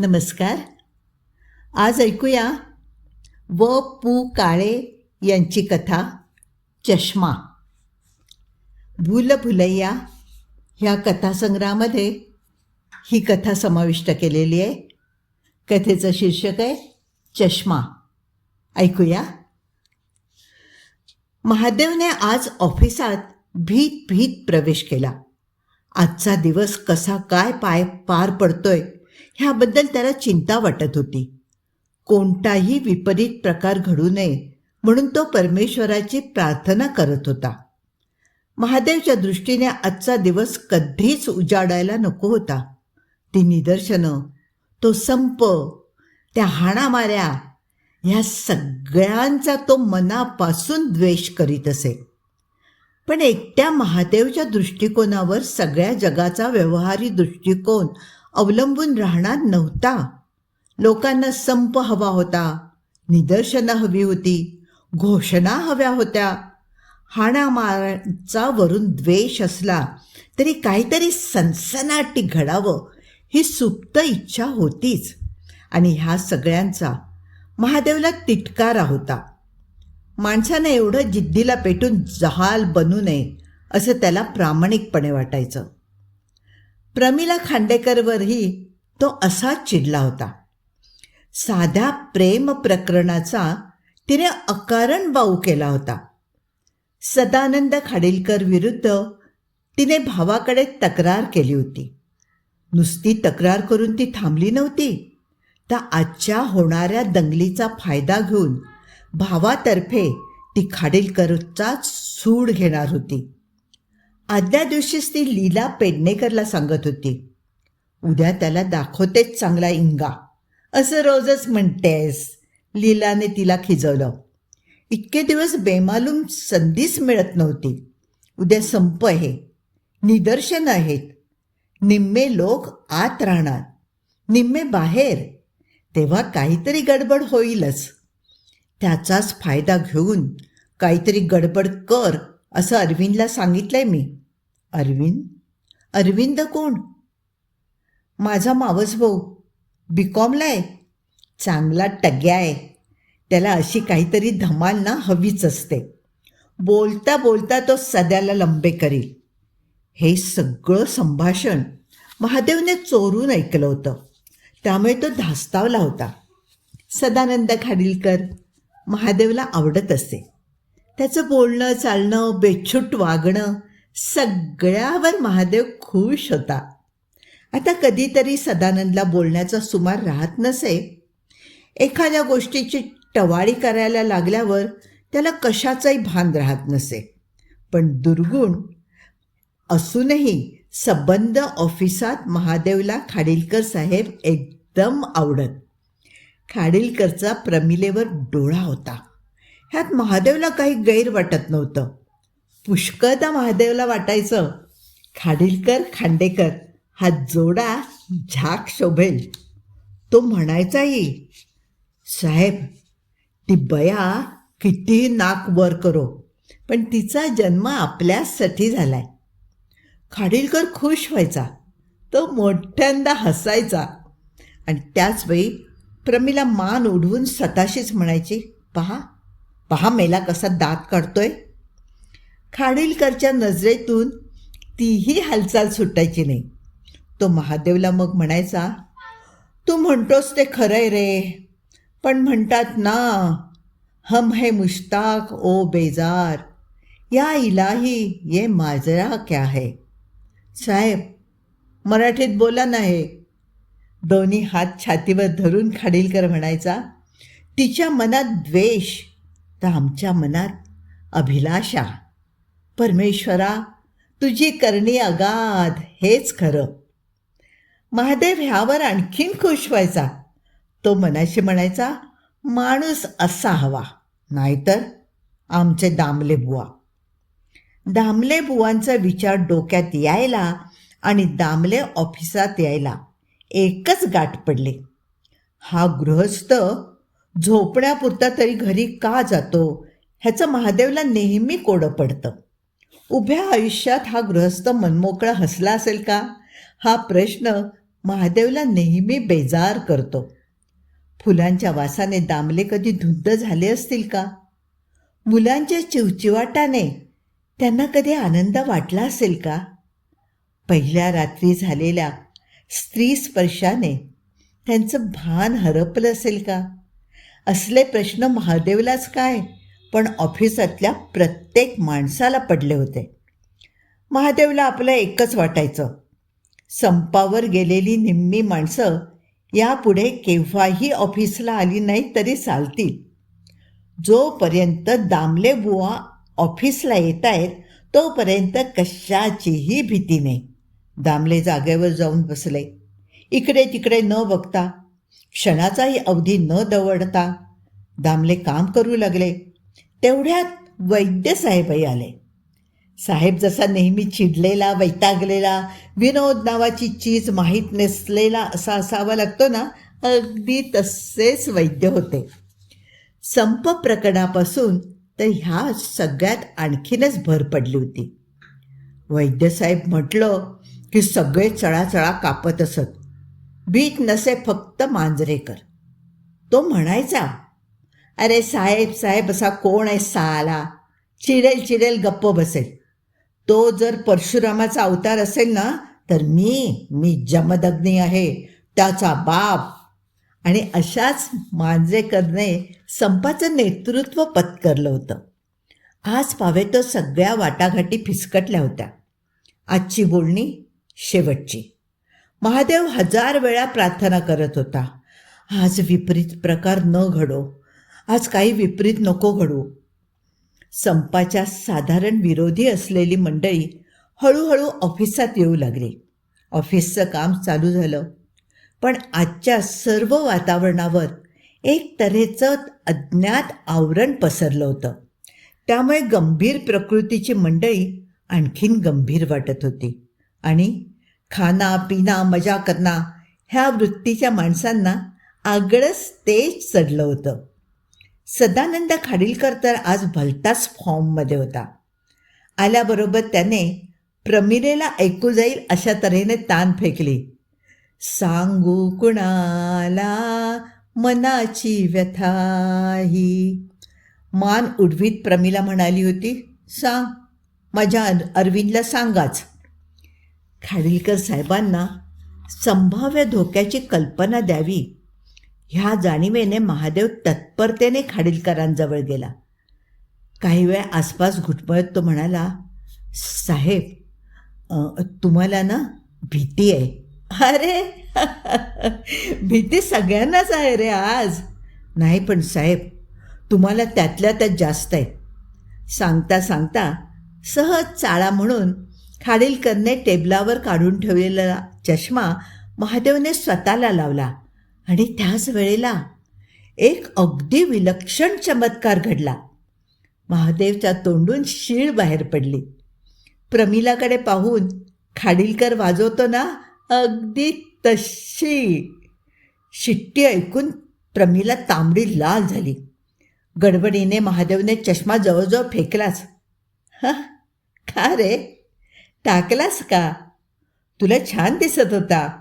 नमस्कार. आज ऐकूया व पु काळे यांची कथा चष्मा. भूल भुलैया ह्या कथासंग्रहामध्ये ही कथा समाविष्ट केलेली आहे. कथेचं शीर्षक आहे चष्मा. ऐकूया. महादेवने आज ऑफिसात भीत भीत प्रवेश केला. आजचा दिवस कसा काय पाय पार पडतोय ह्याबद्दल त्याला चिंता वाटत होती. कोणताही विपरीत प्रकार घडू नये म्हणून तो परमेश्वराची प्रार्थना करत होता. महादेवच्या दृष्टीने आजचा दिवस कधीच उजाडायला नको होता. ती निदर्शनं तो संप त्या हाणामाऱ्या ह्या सगळ्यांचा तो मनापासून द्वेष करीत असे. पण एकट्या महादेवच्या दृष्टिकोनावर सगळ्या जगाचा व्यवहारी दृष्टिकोन अवलंबून राहणार नव्हता. लोकांना संप हवा होता निदर्शनं हवी होती घोषणा हव्या होत्या. हाणामारांचा वरून द्वेष असला तरी काहीतरी सनसनाटी घडावं ही सुप्त इच्छा होतीच. आणि ह्या सगळ्यांचा महादेवला तिटकारा होता. माणसानं एवढं जिद्दीला पेटून जहाल बनू नये असं त्याला प्रामाणिकपणे वाटायचं. प्रमिला खांडेकरवरही तो असाच चिडला होता. साध्या प्रेम प्रकरणाचा तिने अकारण बाऊ केला होता. सदानंद खाडीलकर विरुद्ध तिने भावाकडे तक्रार केली होती. नुसती तक्रार करून ती थांबली नव्हती. तर आजच्या होणाऱ्या दंगलीचा फायदा घेऊन भावातर्फे ती खाडीलकरचाच सूड घेणार होती. आदल्या दिवशीच ती लीला पेडणेकरला सांगत होती. उद्या त्याला दाखवतेच चांगला इंगा. असं रोजच म्हणतेस. लीलाने तिला खिजवलं. इतके दिवस बेमालूम संधीच मिळत नव्हती. उद्या संप आहे. निदर्शन आहेत. निम्मे लोक आत राहणार. निम्मे बाहेर. तेव्हा काहीतरी गडबड होईलच. त्याचाच फायदा घेऊन काहीतरी गडबड कर असं अरविंदला सांगितलंय मी. अरविंद? अरविंद कोण? माझा मावस भाऊ. बी कॉमला आहे. चांगला टग्या आहे. त्याला अशी काहीतरी धमाल ना हवीच असते. बोलता बोलता तो सध्याला लंबे करील. हे सगळं संभाषण महादेवने चोरून ऐकलं होतं. त्यामुळे तो धास्तावला होता. सदानंद खाडीलकर महादेवला आवडत असे. त्याचं बोलणं चालणं बेछूट वागणं सगळ्यावर महादेव खुश होता. आता कधीतरी सदानंदला बोलण्याचा सुमार राहत नसे. एखाद्या गोष्टीची टवाळी करायला लागल्यावर त्याला कशाचंही भान राहत नसे. पण दुर्गुण असूनही संबंध ऑफिसात महादेवला खाडीलकर साहेब एकदम आवडत. खाडीलकरचा प्रमिलेवर डोळा होता. ह्यात महादेवला काही गैर वाटत नव्हतं. पुष्कळदा महादेवला वाटायचं. खाडीलकर खांडेकर हा जोडा झाक शोभेल. तो म्हणायचाही साहेब ती बया कितीही नाक वर करो पण तिचा जन्म आपल्यासाठी झालाय. खाडीलकर खुश व्हायचा. तो मोठ्यांदा हसायचा. आणि त्याचवेळी प्रमीला प्रमिला मान उडवून स्वतःशीच म्हणायची पहा पहा मेला कसा दात काढतोय. खाडीलकरच्या नजरेतून तीही हालचाल सुटायची नाही. तो महादेवला मग म्हणायचा तू म्हणतोस ते खरंय रे पण म्हणतात ना हम है मुश्ताक ओ बेजार या इलाही ये माजरा क्या है. साहेब मराठीत बोला नाही दोन्ही हात छातीवर धरून खाडीलकर म्हणायचा तिच्या मनात द्वेष तर आमच्या मनात अभिलाषा. परमेश्वरा तुझी करणी अगाध हेच खरं. महादेव ह्यावर आणखीन खुश व्हायचा. तो मनाशी म्हणायचा माणूस असा हवा नाहीतर आमचे दामले बुवा. दामले बुवांचा विचार डोक्यात यायला आणि दामले ऑफिसात यायला एकच गाठ पडले. हा गृहस्थ झोपण्यापुरता तरी घरी का जातो ह्याचं महादेवला नेहमी कोडं पडतं. उभ्या आयुष्यात हा गृहस्थ मनमोकळा हसला असेल का? हा प्रश्न महादेवला नेहमी बेजार करतो. फुलांच्या वासाने दामले कधी धुंद झाले असतील का? मुलांच्या चिवचिवाटाने त्यांना कधी आनंद वाटला असेल का? पहिल्या रात्री झालेल्या स्त्री स्पर्शाने त्यांचं भान हरपलं असेल का? असले प्रश्न महादेवलाच काय? पण ऑफिसातल्या प्रत्येक माणसाला पडले होते. महादेवला आपलं एकच वाटायचं. संपावर गेलेली निम्मी माणसं यापुढे केव्हाही ऑफिसला आली नाही तरी चालतील. जोपर्यंत दामले बुवा ऑफिसला येत आहेत तोपर्यंत कशाचीही भीती नाही. दामले जागेवर जाऊन बसले. इकडे तिकडे न बघता क्षणाचाही अवधी न दवडता दामले काम करू लागले. तेवढ्यात वैद्य साहेबही आले. साहेब जसा नेहमी चिडलेला वैतागलेला विनोद नावाची चीज माहीत नसलेला असा असावा लागतो ना अगदी तसेच वैद्य होते. संप प्रकरणापासून तर ह्या सगळ्यात आणखीनच भर पडली होती. वैद्यसाहेब म्हटलं की सगळे चळाचळा कापत असत. भीत नसे फक्त मांजरेकर. तो म्हणायचा अरे साहेब साहेब असा कोण आहे? साला. चिडेल चिडेल गप्प बसेल. तो जर परशुरामाचा अवतार असेल ना तर मी मी जमदग्नी आहे त्याचा बाप. आणि अशाच मांजरेकरने संपाचं नेतृत्व पत्करलं होतं. आज पावे तो सगळ्या वाटाघाटी फिसकटल्या होत्या. आजची बोलणी शेवटची. महादेव हजार वेळा प्रार्थना करत होता. आज विपरीत प्रकार न घडो. आज काही विपरीत नको घडू. संपाच्या साधारण विरोधी असलेली मंडळी हळूहळू ऑफिसात येऊ लागली. ऑफिसचं काम चालू झालं. पण आजच्या सर्व वातावरणावर एक तऱ्हेचं अज्ञात आवरण पसरलं होतं. त्यामुळे गंभीर प्रकृतीची मंडळी आणखीन गंभीर वाटत होती. आणि खाना पिना मजा करणा ह्या वृत्तीच्या माणसांना आगळंच तेज चढलं होतं. सदानंद खाडीलकर तर आज भलताच फॉर्ममध्ये होता. आल्याबरोबर त्याने प्रमिलेला ऐकू जाईल अशा तऱ्हेने तान फेकली. सांगू कुणाला मनाची व्यथा ही? मान उडवीत प्रमिला म्हणाली होती सांग माझ्या अर अरविंदला सांगाच. खाडीलकर साहेबांना संभाव्य धोक्याची कल्पना द्यावी ह्या जाणीवेने महादेव तत्परतेने खाडीलकरांजवळ गेला. काही वेळ आसपास घुटमळत तो म्हणाला साहेब तुम्हाला ना भीती आहे. अरे भीती सगळ्यांनाच आहे रे आज. नाही पण साहेब तुम्हाला त्यातल्या त्यात जास्त आहे. सांगता सांगता सहज चाळा म्हणून खाडीलकरने टेबलावर काढून ठेवलेला चष्मा महादेवने स्वतःला लावला. आणि त्याच वेळेला एक अगदी विलक्षण चमत्कार घडला. महादेवच्या तोंडून शीळ बाहेर पडली. प्रमिलाकडे पाहून खाडीलकर वाजवतो ना अगदी तशी. शिट्टी ऐकून प्रमिला तांबडी लाल झाली. गडबडीने महादेवने चष्मा जवळजवळ फेकलाच. हा? का रे? टाकलास का? तुला छान दिसत होता.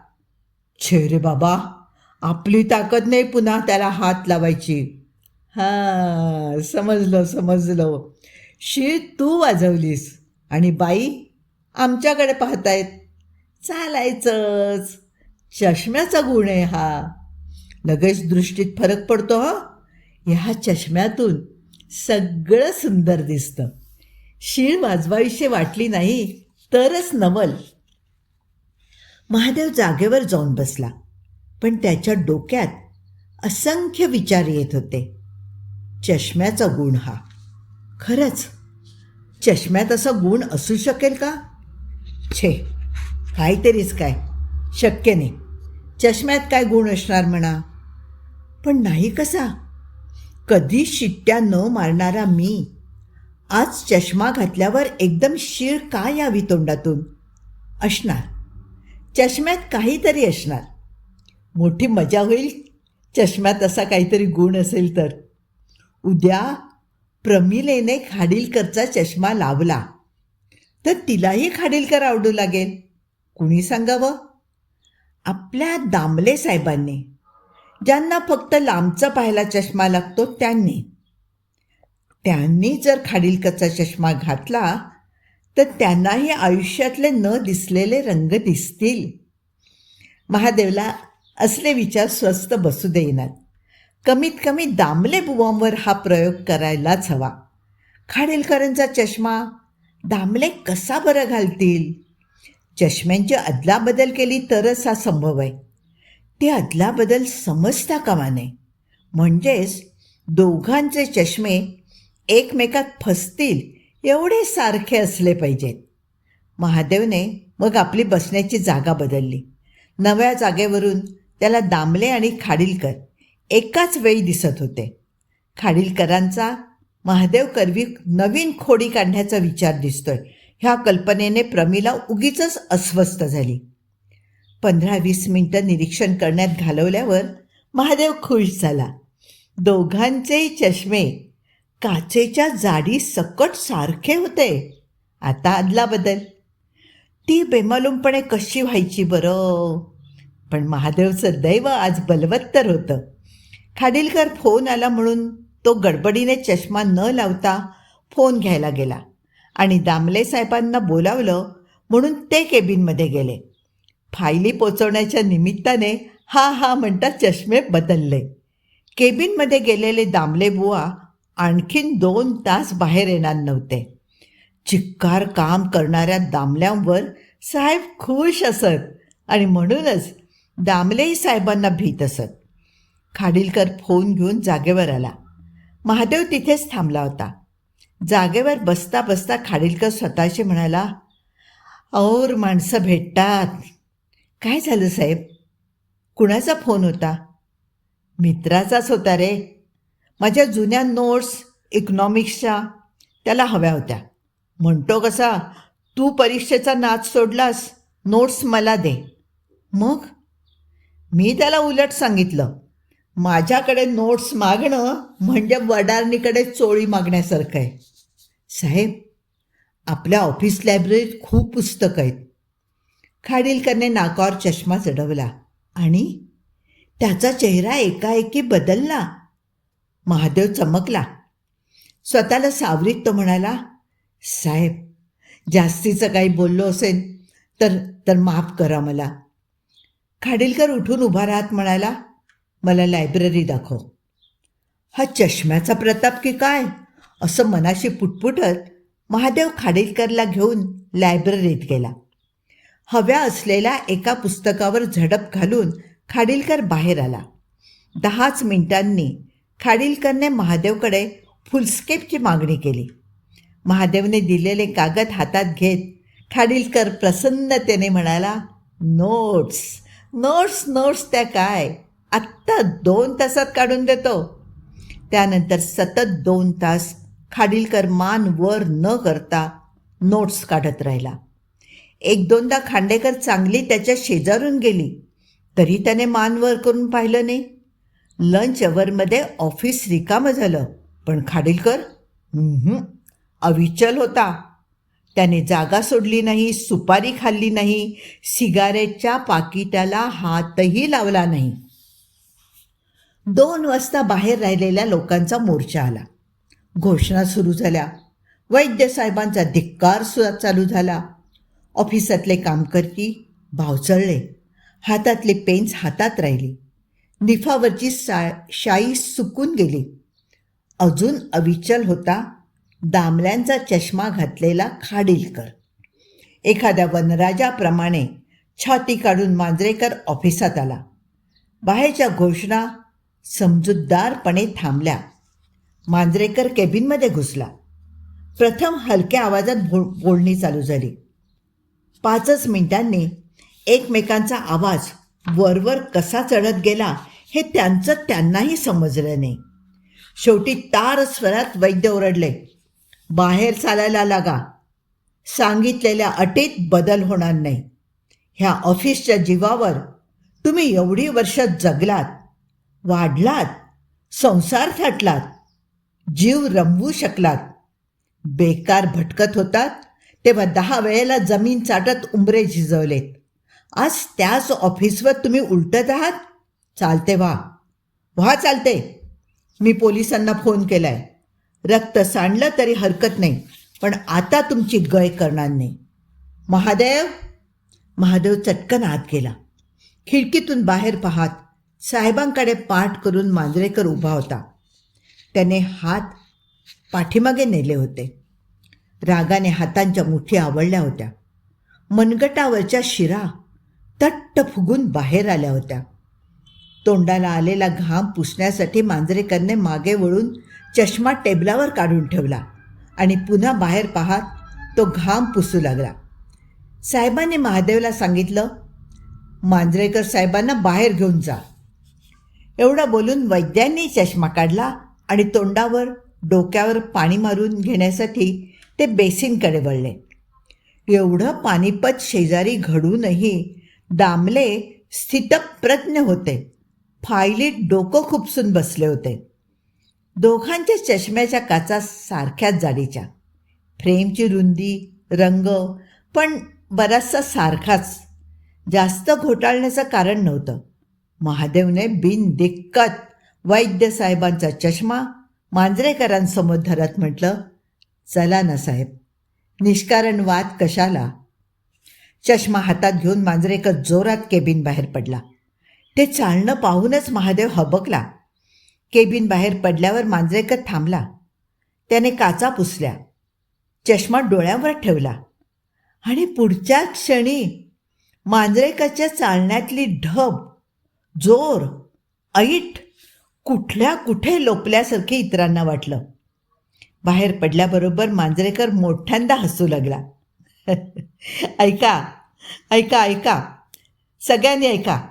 छे रे बाबा आपली ताकद नाही पुन्हा त्याला हात लावायची. हां समजलं समजलं. शी तू वाजवलीस. आणि बाई आमच्याकडे पाहतायत. चालायचंच. चष्म्याचा गुण आहे हा. लगेच दृष्टीत फरक पडतो हा? ह्या चष्म्यातून सगळं सुंदर दिसतं. शीळ वाजवाविषयी वाटली नाही तरच नवल. महादेव जागेवर जाऊन बसला. पण त्याच्या डोक्यात असंख्य विचार येत होते. चष्म्याचा गुण हा. खरंच चष्म्यात असा गुण असू शकेल का? छे काहीतरीच काय. शक्य नाही. चष्म्यात काय गुण असणार म्हणा. पण नाही कसा? कधी शिट्ट्या न मारणारा मी आज चष्मा घातल्यावर एकदम शीळ का यावी तोंडातून? असणार. चष्म्यात काहीतरी असणार. मोठी मजा होईल. चष्म्यात असा काहीतरी गुण असेल तर. उद्या प्रमिलेने खाडीलकरचा चष्मा लावला. तर तिलाही खाडीलकर आवडू लागेल. कुणी सांगावं? आपल्या दामले साहेबांनी. ज्यांना फक्त लांबचा पाहायला चष्मा लागतो त्यांनी. त्यांनी जर खाडीलकरचा चष्मा घातला तर त्यांनाही आयुष्यातले न दिसलेले रंग दिसतील. महादेवला असले विचार स्वस्त बसू देईनात. कमीत कमी दामले बुवांवर हा प्रयोग करायलाच हवा. खाडीलकरांचा चष्मा दामले कसा बरं घालतील? चष्म्यांची अदलाबदल केली तरच हा संभव आहे. ती अदलाबदल समजता कामा नये. म्हणजेच दोघांचे चष्मे एकमेकात फसतील एवढे सारखे असले पाहिजेत. महादेवने मग आपली बसण्याची जागा बदलली. नव्या जागेवरून त्याला दामले आणि खाडीलकर एकाच वेळी दिसत होते. खाडीलकरांचा महादेव करवी नवीन खोडी काढण्याचा विचार दिसतोय. ह्या कल्पनेने प्रमीला उगीच अस्वस्थ झाली. पंधरा वीस मिनटं निरीक्षण करण्यात घालवल्यावर महादेव खुश झाला. दोघांचेही चष्मे काचेच्या जाडी सकट सारखे होते. आता आदला बदल ती बेमालूमपणे कशी व्हायची बरं? पण महादेवचं दैव आज बलवत्तर होतं. खाडीलकर फोन आला म्हणून तो गडबडीने चष्मा न लावता फोन घ्यायला गेला आणि दामले साहेबांना बोलावलं म्हणून ते केबिनमध्ये गेले. फायली पोचवण्याच्या निमित्ताने हा हा म्हणता चष्मे बदलले. केबिनमध्ये गेलेले दामले बुवा आणखीन दोन तास बाहेर येणार नव्हते. चिक्कार काम करणाऱ्या दामल्यांवर साहेब खुश असत आणि म्हणूनच दामलेही साहेबांना भीत असत. खाडीलकर फोन घेऊन जागेवर आला. महादेव तिथेच थांबला होता. जागेवर बसता बसता खाडीलकर स्वतःशी म्हणाला और माणसं भेटतात. काय झालं साहेब? कुणाचा फोन होता? मित्राचाच होता रे. माझ्या जुन्या नोट्स इकॉनॉमिक्सच्या त्याला हव्या होत्या. म्हणतो कसा तू परीक्षेचा नाच सोडलास नोट्स मला दे. मग? मी त्याला उलट सांगितलं माझ्याकडे नोट्स मागणं म्हणजे वडारणीकडे चोळी मागण्यासारखं आहे. साहेब आपल्या ऑफिस लायब्ररीत खूप पुस्तकं आहेत. खाडीलकरने नाकावर चष्मा चढवला. आणि त्याचा चेहरा एकाएकी बदलला. महादेव चमकला. स्वतःला सावरीत तो म्हणाला साहेब जास्तीचं काही बोललो असेल तर तर माफ करा मला. खाडीलकर उठून उभा राहत म्हणाला मला लायब्ररी दाखव. हा चष्म्याचा प्रताप की काय? असं मनाशी पुटपुटत महादेव खाडीलकरला घेऊन लायब्ररीत गेला. हव्या असलेल्या एका पुस्तकावर झडप घालून खाडीलकर बाहेर आला. दहाच मिनिटांनी खाडीलकरने महादेवकडे फुलस्केपची मागणी केली. महादेवने दिलेले कागद हातात घेत खाडीलकर प्रसन्नतेने म्हणाला नोट्स नर्स नर्स त्या काय? आत्ता दोन तासात काढून देतो. त्यानंतर सतत दोन तास खाडीलकर मान वर न करता नोट्स काढत राहिला. एक दोनदा खांडेकर चांगली त्याच्या शेजारून गेली. तरी त्याने मान वर करून पाहिलं नाही. लंच अवरमध्ये ऑफिस रिकामं झालं. पण खाडीलकर अविचल होता. त्याने जागा सोडली नाही सुपारी खाल्ली नाही सिगारेटच्या पाकिटाला हातही लावला नाही. दोन वाजता बाहेर राहिलेल्या लोकांचा मोर्चा आला. घोषणा सुरू झाल्या. वैद्य साहेबांचा धिक्कार सुद्धा चालू झाला. ऑफिसातले कामकर्ती भावचळले. हातातले पेन्स हातात राहिली. निफावरची सा शाई सुकून गेली. अजून अविचल होता दामल्यांचा चष्मा घातलेला खाडीलकर. एखाद्या वनराजाप्रमाणे छाती काढून मांजरेकर ऑफिसात आला. बाहेरच्या घोषणा समजूतदारपणे थांबल्या. मांजरेकर केबिनमध्ये घुसला. प्रथम हलक्या आवाजात बो बोलणी चालू झाली. पाचच मिनिटांनी एकमेकांचा आवाज वरवर कसा चढत गेला हे त्यांचं त्यांनाही समजलं नाही. शेवटी तार स्वरात वैद्य ओरडले. बाहेर चालायला लागा. सांगितलेल्या अटीत बदल होणार नाही. ह्या ऑफिसच्या जीवावर तुम्ही एवढी वर्ष जगलात वाढलात संसार थाटलात जीव रमवू शकलात. बेकार भटकत होतात तेव्हा दहा वेळेला जमीन चाटत उंबरे झिजवलेत. आज त्याच ऑफिसवर तुम्ही उलटत आहात? चालते व्हा. व्हा चालते. मी पोलिसांना फोन केलाय. रक्त सांडलं तरी हरकत नाही. पण आता तुमची गय करणार नाही. महादेव महादेव चटकन आत गेला. खिडकीतून बाहेर पाहात साहेबांकडे पाठ करून मांजरेकर उभा होता. त्याने हात पाठीमागे नेले होते. रागाने हातांच्या मुठी आवडल्या होत्या. मनगटावरच्या शिरा तट्ट फुगून बाहेर आल्या होत्या. तोंडाला आलेला घाम पुसण्यासाठी मांजरेकरने मागे वळून चष्मा टेबलावर काढून ठेवला आणि पुन्हा बाहेर पाहात तो घाम पुसू लागला. साहेबांनी महादेवला सांगितलं मांजरेकर साहेबांना बाहेर घेऊन जा. एवढं बोलून वैद्यांनी चष्मा काढला आणि तोंडावर डोक्यावर पाणी मारून घेण्यासाठी ते बेसिनकडे वळले. एवढं पानिपत शेजारी घडूनही दामले स्थितप्रज्ञ होते. फायलीत डोकं खुपसून बसले होते. दोघांच्या चष्म्याच्या काचा सारख्याच जाडीच्या. फ्रेमची रुंदी रंग पण बराचसा सारखाच. जास्त घोटाळण्याचं कारण नव्हतं. महादेवने बिनदिक्कत वैद्य साहेबांचा चष्मा मांजरेकरांसमोर धरत म्हटलं चला ना साहेब निष्कारण वाद कशाला? चष्मा हातात घेऊन मांजरेकर जोरात केबिन बाहेर पडला. ते चालणं पाहूनच महादेव हबकला. केबिन बाहेर पडल्यावर मांजरेकर थांबला. त्याने काचा पुसल्या. चष्मा डोळ्यावर ठेवला. आणि पुढच्या क्षणी मांजरेकरच्या चालण्यातली ढब जोर ऐट कुठल्या कुठे लोपल्यासारखे इतरांना वाटलं. बाहेर पडल्याबरोबर मांजरेकर मोठ्यांदा हसू लागला. ऐका ऐका ऐका सगळ्यांनी ऐका.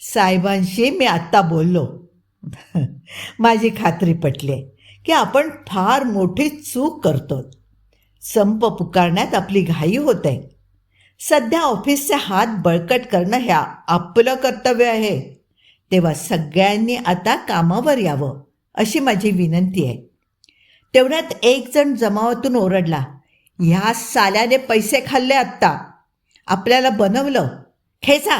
साहेबांशी मी आत्ता बोललो. माझी खात्री पटली आहे की आपण फार मोठी चूक करतो. संप पुकारण्यात आपली घाई होत. आहे सध्या ऑफिसचे हात बळकट करणं हे आपलं कर्तव्य आहे. तेव्हा सगळ्यांनी आता कामावर यावं अशी माझी विनंती आहे. तेवढ्यात एक जण जमावातून ओरडला ह्या साल्याने पैसे खाल्ले आत्ता. आपल्याला बनवलं. खेचा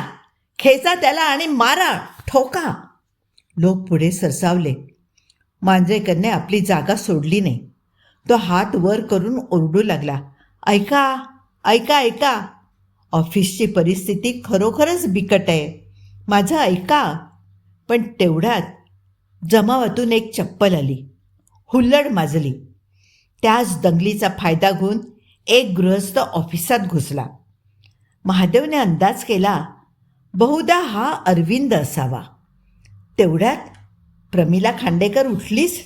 खेचा त्याला आणि मारा ठोका. लोक पुढे सरसावले. मांजरेकरने आपली जागा सोडली नाही. तो हात वर करून ओरडू लागला. ऐका ऐका ऐका. ऑफिसची परिस्थिती खरोखरच बिकट आहे. माझं ऐका. पण तेवढ्यात जमावातून एक चप्पल आली. हुल्लड माजली. त्याच दंगलीचा फायदा घेऊन एक गृहस्थ ऑफिसात घुसला. महादेवने अंदाज केला बहुधा हा अरविंद असावा. तेवढ्यात प्रमिला खांडेकर उठलीच.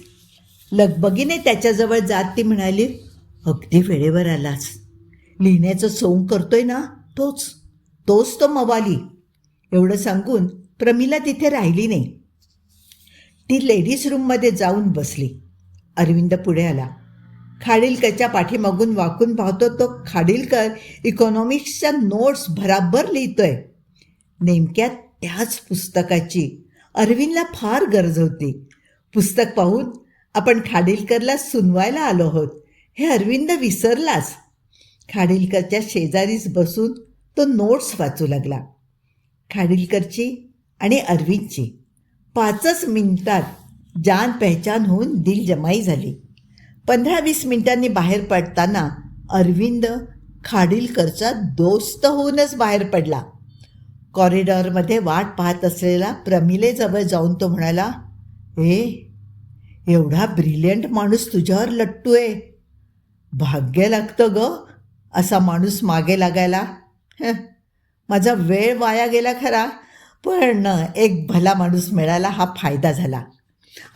लगबगीने त्याच्याजवळ जात ती म्हणाली अगदी वेळेवर आलास. लिहिण्याचं सोंग करतोय ना तोच. तोच तो मवाली. एवढं सांगून प्रमिला तिथे राहिली नाही. ती लेडीज रूममध्ये जाऊन बसली. अरविंद पुढे आला. खाडीलकरच्या पाठीमागून वाकून पाहतो तो खाडीलकर इकॉनॉमिक्सच्या नोट्स भराभर लिहितोय. नेमक्या त्याच पुस्तकाची अरविंदला फार गरज होती. पुस्तक पाहून आपण खाडीलकरला सुनवायला आलो आहोत. हे अरविंद विसरलाच. खाडीलकरच्या शेजारीच बसून तो नोट्स वाचू लागला. खाडीलकरची आणि अरविंदची पाचच मिनिटात जान पहचान होऊन दिल जमाई झाली. पंधरा वीस मिनिटांनी बाहेर पडताना अरविंद खाडीलकरचा दोस्त होऊनच बाहेर पडला. कॉरिडॉरमध्ये वाट पाहत असलेला प्रमिलेजवळ जाऊन तो म्हणाला ए एवढा ब्रिलियंट माणूस तुझ्यावर लट्टू आहे. भाग्य लागतं ग असा माणूस मागे लागायला. हं, माझा वेळ वाया गेला खरा पण एक भला माणूस मिळाला हा फायदा झाला.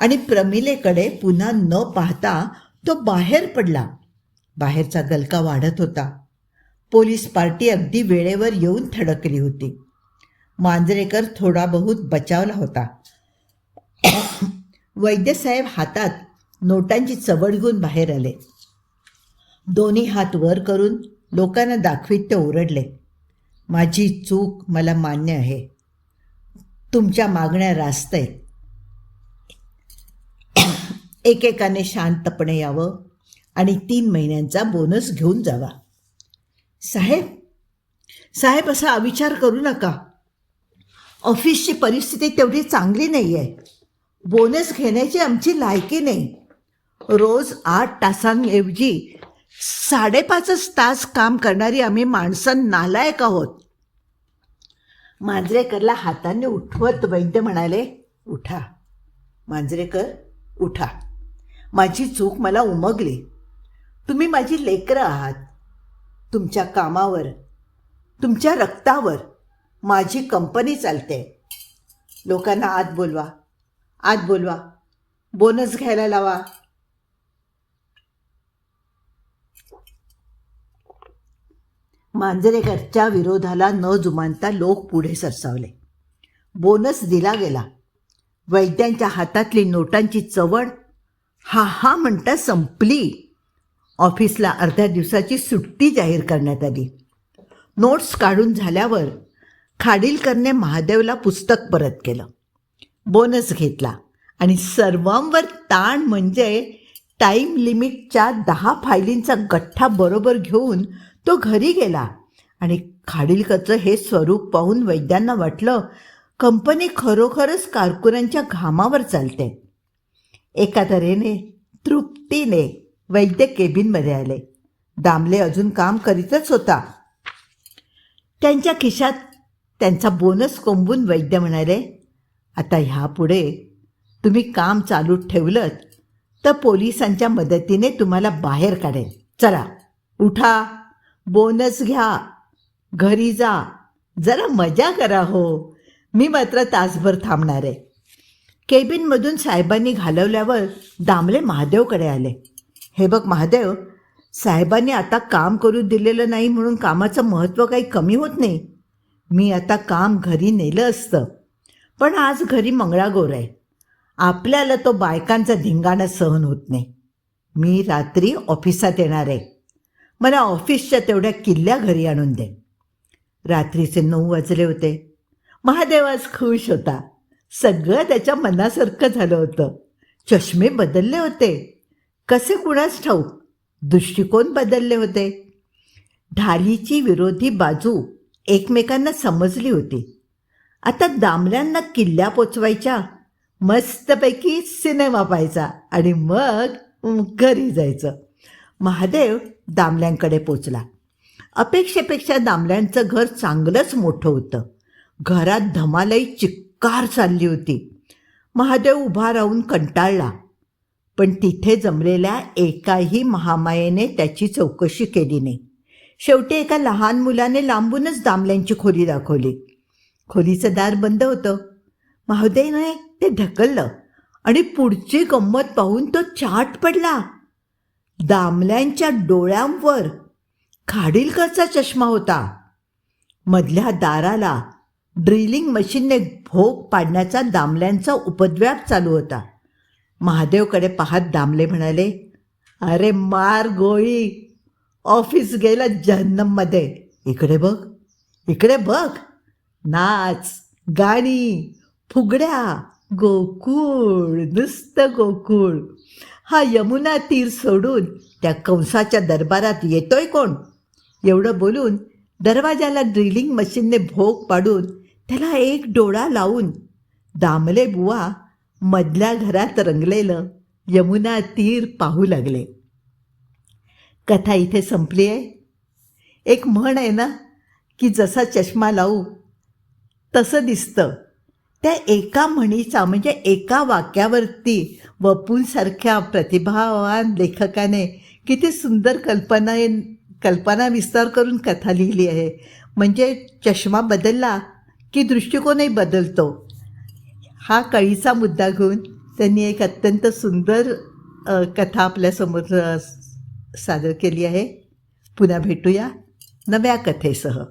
आणि प्रमिलेकडे पुन्हा न पाहता तो बाहेर पडला. बाहेरचा गलका वाढत होता. पोलीस पार्टी अगदी वेळेवर येऊन थडकली होती. मांजरेकर थोडा बहुत बचावला होता. वैद्यसाहेब हातात नोटांची चवड घेऊन बाहेर आले. दोन्ही हात वर करून लोकांना दाखवीत ते ओरडले. माझी चूक मला मान्य आहे. तुमच्या मागण्या रास्त आहेत. एकेकाने शांतपणे यावं आणि तीन महिन्यांचा बोनस घेऊन जावा. साहेब साहेब असा अविचार करू नका. ऑफिसची परिस्थिती तेवढी चांगली नाही आहे बोनस घेण्याची आमची लायकी नाही. रोज आठ तासांऐवजी साडेपाचच तास काम करणारी आम्ही माणसं नालायक आहोत. मांजरेकरला हाताने उठवत वैद्य म्हणाले उठा. मांजरेकर उठा. माझी चूक मला उमगली. तुम्ही माझी लेकरं आहात. तुमच्या कामावर तुमच्या रक्तावर माझी कंपनी चालते. लोकांना आत बोलवा. आत बोलवा. बोनस घ्यायला लावा. मांजरेकरच्या विरोधाला न जुमानता लोक पुढे सरसावले. बोनस दिला गेला. वैद्यांच्या हातातली नोटांची चवड हा हा म्हणता संपली. ऑफिसला अर्ध्या दिवसाची सुट्टी जाहीर करण्यात आली. नोट्स काढून झाल्यावर खाडीलकरने महादेवला पुस्तक परत केलं. बोनस घेतला. आणि सर्वांवर ताण म्हणजे टाईम लिमिटच्या दहा फायलींचा गठ्ठा बरोबर घेऊन तो घरी गेला. आणि खाडीलकरचं हे स्वरूप पाहून वैद्यांना वाटलं कंपनी खरोखरच कारकुनांच्या घामावर चालते. एका तऱ्हेने तृप्तीने वैद्य केबिनमध्ये आले. दामले अजून काम करीतच होता. त्यांच्या खिशात त्यांचा बोनस कोंबून वैद्य म्हणाले आता ह्यापुढे तुम्ही काम चालू ठेवलं तर पोलिसांच्या मदतीने तुम्हाला बाहेर काढेल चला उठा बोनस घ्या घरी जा जरा मजा करा हो. मी मात्र तासभर थांबणार आहे. केबिनमधून साहेबांनी घालवल्यावर दामले महादेवकडे आले. हे बघ महादेव साहेबांनी आता काम करू दिलेलं नाही म्हणून कामाचं महत्त्व काही कमी होत नाही. मी आता काम घरी नेलं असतं. पण आज घरी मंगळागौर आहे. आपल्याला तो बायकांचा धिंगाणा सहन होत नाही. मी रात्री ऑफिसात येणार आहे. मला ऑफिसच्या तेवढ्या किल्ल्या घरी आणून दे. रात्रीचे नऊ वाजले होते. महादेव आज खुश होता. सगळं त्याच्या मनासारखं झालं होतं. चष्मे बदलले होते. कसे कुणास ठाऊक? दृष्टिकोन बदलले होते. ढालीची विरोधी बाजू एकमेकांना समजली होती. आता दामल्यांना किल्ल्या पोचवायच्या मस्तपैकी सिनेमा पाहायचा आणि मग घरी जायचं. महादेव दामल्यांकडे पोचला. अपेक्षेपेक्षा दामल्यांचं घर चांगलंच मोठं होतं. घरात धमालई चिक्कार चालली होती. महादेव उभा राहून कंटाळला. पण तिथे जमलेल्या एकाही महामायेने त्याची चौकशी केली नाही. शेवटी एका लहान मुलाने लांबूनच दामल्यांची खोली दाखवली. खोलीचं दार बंद होतं. महादेवने ते ढकललं आणि पुढची गंमत पाहून तो चाट पडला. दामल्यांच्या डोळ्यांवर खाडीलकरचा चष्मा होता. मधल्या दाराला ड्रिलिंग मशीनने भोग पाडण्याचा दामल्यांचा उपद्व्याप चालू होता. महादेवकडे पाहत दामले म्हणाले अरे मार गोळी ऑफिस गेला जहन्नममध्ये इकडे बघ इकडे बघ. नाच गाणी फुगड्या गोकुळ नुसतं गोकुळ. हा यमुना तीर सोडून त्या कंसाच्या दरबारात येतोय कोण? एवढं बोलून दरवाजाला ड्रिलिंग मशीनने भोग पाडून त्याला एक डोळा लावून दामले बुवा मधल्या घरात रंगलेलं यमुना तीर पाहू लागले. कथा इथे संपली आहे. एक म्हण आहे ना की जसा चष्मा लावू तसं दिसतं. त्या एका म्हणीचा म्हणजे एका वाक्यावरती वपूंसारख्या प्रतिभावान लेखकाने किती सुंदर कल्पना कल्पना विस्तार करून कथा लिहिली आहे. म्हणजे चष्मा बदलला की दृष्टिकोनही बदलतो. हा कळीचा मुद्दा घेऊन त्यांनी एक अत्यंत सुंदर कथा आपल्यासमोर सादर केली आहे. पुन्हा भेटूया नव्या कथेसह.